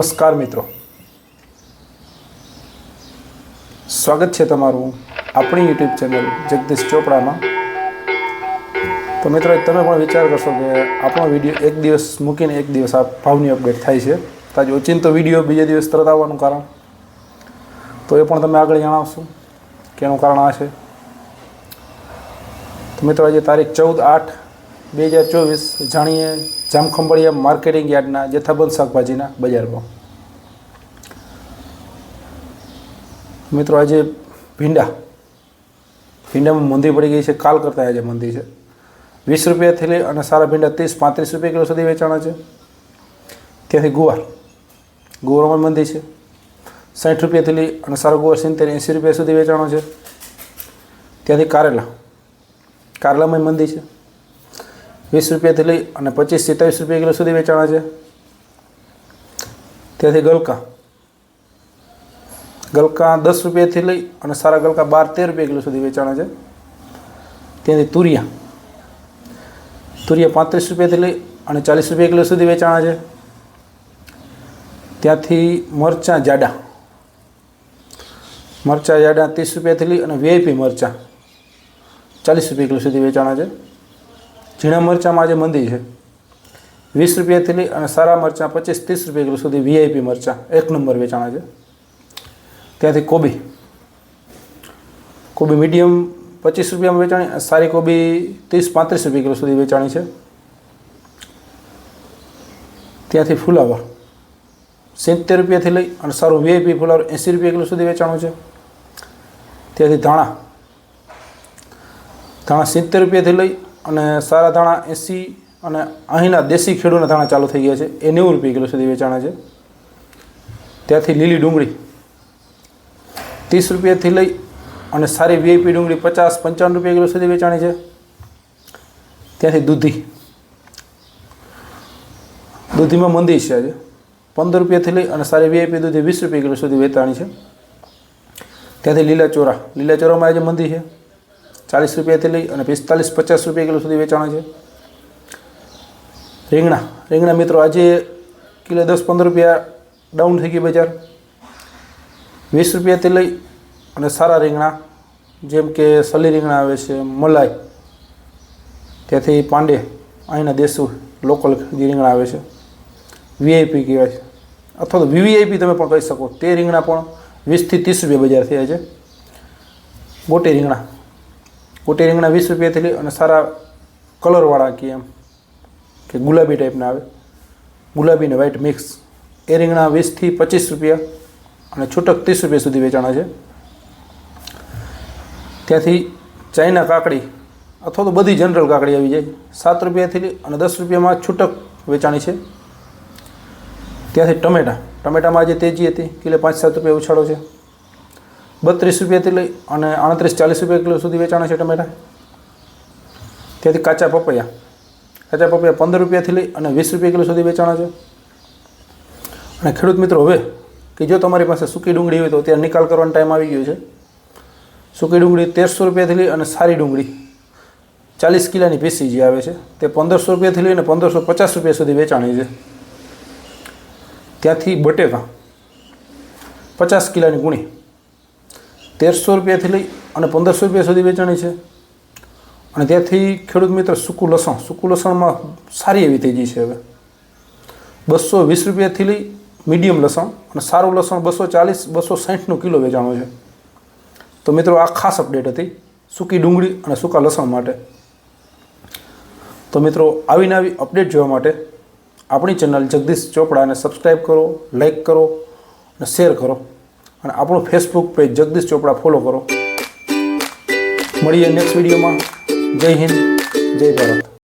નમસ્કાર મિત્રો. સ્વાગત છે તમારું આપણી યુટ્યુબ ચેનલ જગદીશ ચોપડામાં. તો મિત્રો તમે પણ વિચાર કરશો કે આપણો વીડિયો એક દિવસ મૂકીને એક દિવસ આ ભાવની અપડેટ થાય છે. તો આજે ઓચિંતો વીડિયો બીજા દિવસ તરત આવવાનું કારણ. તો એ પણ તમે આગળ જણાવશો કે એનું કારણ આ છે. તો મિત્રો, આજે તારીખ ચૌદ આઠ બે હજાર ચોવીસ જાણીએ જામખંભાળિયા માર્કેટિંગ યાર્ડના જથ્થાબંધ શાકભાજીના બજારમાં. મિત્રો, આજે ભીંડા. ભીંડામાં મંદી પડી ગઈ છે. કાલ કરતાં આજે મંદી છે. વીસ રૂપિયા થેલી અને સારા ભીંડા ત્રીસ, પાંત્રીસ રૂપિયા કિલો સુધી વેચાણા છે. ત્યાંથી ગુવાર. ગુવારમાં મંદી છે. સાઠ રૂપિયાથી થેલી અને સારો ગુવાર સિત્તેર, એંસી રૂપિયા સુધી વેચાણો છે. ત્યાંથી કારેલા. કારેલામાં મંદી છે. વીસ રૂપિયાથી લઈ અને પચીસ સિત્તાવીસ રૂપિયા કિલો સુધી વેચાણા છે. ત્યાંથી ગલકા. ગલકા દસ રૂપિયાથી લઈ અને સારા ગલકા બાર તેર રૂપિયા કિલો સુધી વેચાણા છે. ત્યાંથી તુરિયા. તુરિયા પાંત્રીસ રૂપિયાથી લઈ અને ચાલીસ રૂપિયા કિલો સુધી વેચાણા છે. ત્યાંથી મરચાં જાડા. મરચાં જાડા ત્રીસ રૂપિયાથી લઈ અને વીઆઈપી મરચાં ચાલીસ રૂપિયા કિલો સુધી વેચાણા છે. ઝીણા મરચાંમાં આજે મંદી છે. વીસ રૂપિયાથી લઈ અને સારા મરચાં પચીસ ત્રીસ રૂપિયા કિલો સુધી વીઆઈપી મરચાં. એક નંબર વેચાણા છે. ત્યાંથી કોબી. કોબી મીડિયમ પચીસ રૂપિયામાં વેચાણી સારી કોબી ત્રીસ પાંત્રીસ રૂપિયા કિલો સુધી વેચાણી છે. ત્યાંથી ફુલાવર સિત્તેર રૂપિયાથી લઈ અને સારું વીઆઈપી ફુલાવર એંસી રૂપિયા કિલો સુધી વેચાણું છે. ત્યાંથી ધાણા. ધાણા સિત્તેર રૂપિયાથી લઈ અને સારા ધાણા એંસી અને અહીંના દેશી ખેડૂના ધાણા ચાલુ થઈ ગયા છે. એ નેવું રૂપિયા કિલો સુધી વેચાણા છે. ત્યાંથી લીલી ડુંગળી ત્રીસ રૂપિયાથી લઈ અને સારી વીઆઈપી ડુંગળી પચાસ પંચાવન રૂપિયા કિલો સુધી વેચાણી છે. ત્યાંથી દૂધી. દૂધીમાં મંદી છે આજે. પંદર રૂપિયાથી લઈ અને સારી વીઆઈપી દૂધી વીસ રૂપિયા કિલો સુધી વેચાણી છે. ત્યાંથી લીલા ચોરા. લીલા ચોરામાં આજે મંદી છે. ચાલીસ રૂપિયાથી લઈ અને પિસ્તાલીસ પચાસ રૂપિયા કિલો સુધી વેચાણ છે. રીંગણા. રીંગણા મિત્રો, આજે કિલો દસ પંદર રૂપિયા ડાઉન થઈ ગઈ બજાર. વીસ રૂપિયાથી લઈ અને સારા રીંગણા, જેમ કે સલી રીંગણા આવે છે, મલાઈ, ત્યાંથી પાંડે, અહીંના દેશું લોકલ જે રીંગણા આવે છે. વીઆઈપી કહેવાય છે. અથવા તો વીવીઆઈપી તમે પણ કહી શકો. તે રીંગણા પણ વીસથી ત્રીસ રૂપિયા બજાર થયા છે. ગોટી રીંગણા. ગોટી રીંગણા વીસ રૂપિયાથી લઈ અને સારા કલરવાળા કે એમ, કે ગુલાબી ટાઈપના આવે. ગુલાબી ને વ્હાઇટ મિક્સ એ રીંગણા વીસથી પચીસ રૂપિયા અને છૂટક ત્રીસ રૂપિયા સુધી વેચાણા છે. ત્યાંથી ચાઇના કાકડી અથવા તો બધી જનરલ કાકડી આવી જાય. સાત રૂપિયાથી અને દસ રૂપિયામાં છૂટક વેચાણી છે. ત્યાંથી ટમેટા. ટમેટામાં આજે તેજી હતી. કિલો પાંચ સાત રૂપિયા ઉછાળો છે. બત્રીસ રૂપિયાથી લઈ અને આડત્રીસ ચાલીસ રૂપિયા કિલો સુધી વેચાણા છે ટમેટા. ત્યાંથી કાચા પપૈયા. કાચા પપૈયા પંદર રૂપિયાથી લઈ અને વીસ રૂપિયા કિલો સુધી વેચાણા છે. અને ખેડૂત મિત્રો, હવે કે જો તમારી પાસે સૂકી ડુંગળી હોય તો અત્યારે નિકાલ કરવાનો ટાઈમ આવી ગયો છે. સૂકી ડુંગળી તેરસો રૂપિયાથી લઈ અને સારી ડુંગળી ચાલીસ કિલાની પીસી જે આવે છે તે પંદરસો રૂપિયાથી લઈને પંદરસો પચાસ રૂપિયા સુધી વેચાણી છે. ત્યાંથી બટેકા પચાસ કિલાની ગુણી તેરસો રૂપિયાથી લઈ અને પંદરસો રૂપિયા સુધી વેચાણી છે. અને ત્યાંથી ખેડૂત મિત્ર સૂકું લસણ, સૂકું લસણમાં સારી એવી તેજી છે હવે. બસો વીસ રૂપિયાથી લઈ મીડિયમ લસણ અને સારું લસણ બસો ચાલીસ, બસો સાહીઠનું કિલો વેચાણું છે. તો મિત્રો આ ખાસ અપડેટ હતી સૂકી ડુંગળી અને સૂકા લસણ માટે. તો મિત્રો આવીને આવી અપડેટ જોવા માટે આપણી ચેનલ જગદીશ ચોપડાને સબસ્ક્રાઈબ કરો લાઈક કરો અને શેર કરો. અને આપણું ફેસબુક પેજ જગદીશ ચોપડા ફોલો કરો. મળીએ નેક્સ્ટ વિડીયોમાં જય હિન્દ, જય ભારત.